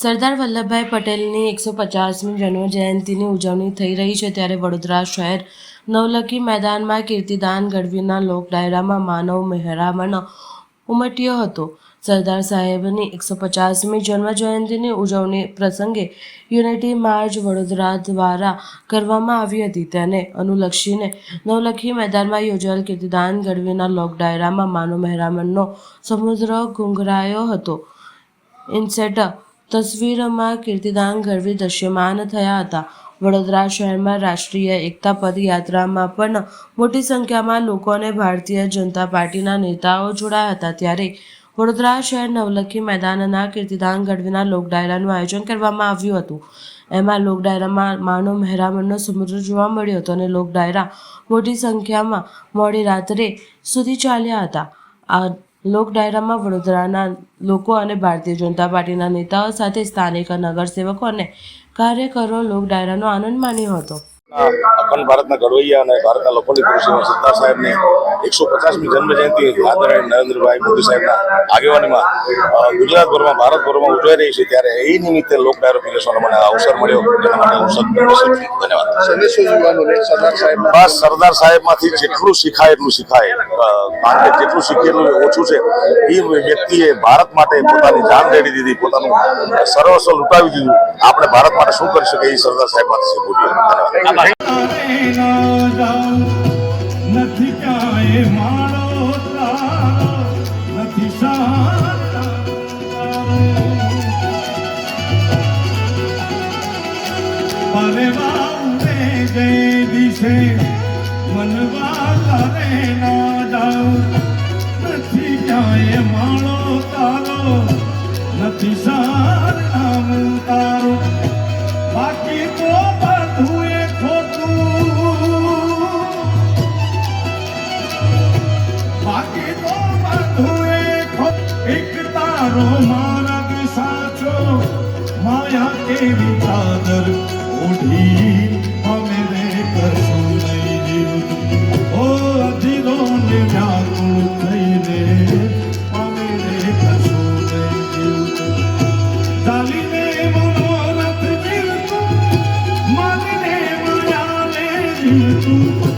સરદાર વલ્લભભાઈ પટેલની એકસો પચાસમી જન્મજયંતિની ઉજવણી થઈ રહી છે ત્યારે વડોદરા શહેર નવલખી મેદાનમાં કીર્તિદાન ગઢવીના લોક ડાયરામાં માનવ મહેરામણ ઉમટ્યો હતો. સરદાર સાહેબની એકસો પચાસમી જન્મજયંતિની ઉજવણી પ્રસંગે યુનિટી માર્ચ વડોદરા દ્વારા કરવામાં આવી હતી. તેને અનુલક્ષીને નવલખી મેદાનમાં યોજાયેલ કીર્તિદાન ગઢવીના લોક ડાયરામાં માનવ મહેરામણનો સમુદ્ર ગુંગરાયો હતો. ઇન્સેટ તસવીરમાં કીર્તિદાન ગઢવી દૃશ્યમાન થયા હતા. વડોદરા શહેરમાં રાષ્ટ્રીય એકતા પદયાત્રામાં પણ મોટી સંખ્યામાં લોકો અને ભારતીય જનતા પાર્ટીના નેતાઓ જોડાયા હતા. ત્યારે વડોદરા શહેર નવલખી મેદાનના કીર્તિદાન ગઢવીના લોક ડાયરાનું આયોજન કરવામાં આવ્યું હતું. એમાં લોક ડાયરામાં મહેરામણનો સમુદ્ર જોવા મળ્યો હતો અને લોક ડાયરા મોટી સંખ્યામાં મોડી રાત્રે સુધી ચાલ્યા હતા. આ લોક ડાયરામાં વડોદરાના લોકો અને ભારતીય જનતા પાર્ટીના નેતાઓ સાથે સ્થાનિક નગરસેવકો અને કાર્યકરો લોક ડાયરાનો આનંદ માણ્યો હતો. અખંડ ભારતના ઘડવૈયા અને ભારતના લોકોની પુરુષ એવા સરદાર સાહેબની એકસો પચાસમી જન્મ જયંતિ આદરણીય નરેન્દ્રભાઈ મોદી સાહેબના આગેવાનીમાં ગુજરાતભરમાં, ભારતભરમાં ઉજવાઈ રહી છે. ત્યારે એ નિમિત્તે લોક ડાયરો પીરસવાનો મને અવસર મળ્યો. તેના માટે હું સદગુણ ધન્યવાદ. સંદેશો સરદાર સાહેબ સાહેબમાંથી જેટલું શીખાય એટલું શીખાય. કારણ કે જેટલું શીખીએ એટલું ઓછું છે. એ વ્યક્તિએ ભારત માટે પોતાની જાન દેડી દીધી, પોતાનું સર્વસ્વ લૂંટાવી દીધું. આપણે ભારત માટે શું કરી શકીએ? એ સરદાર સાહેબમાંથી શીખવું જોઈએ. ધન્યવાદ. નથી ક્યાંય માળો તારો, નથી સારા અરે વાઉરે જય દિશે મનવા તારે ના જાઉં, નથી ક્યાંય માળો તારો, નથી સારા તારો. બાકી તો તારો માર્ગ સાચો, માયા કેવી ચાદર ઓઢી અમે રે કશું નહીં. જીવતું ઓ અધીરો ને વ્યાકુળ થઈને અમે રે જીવતું.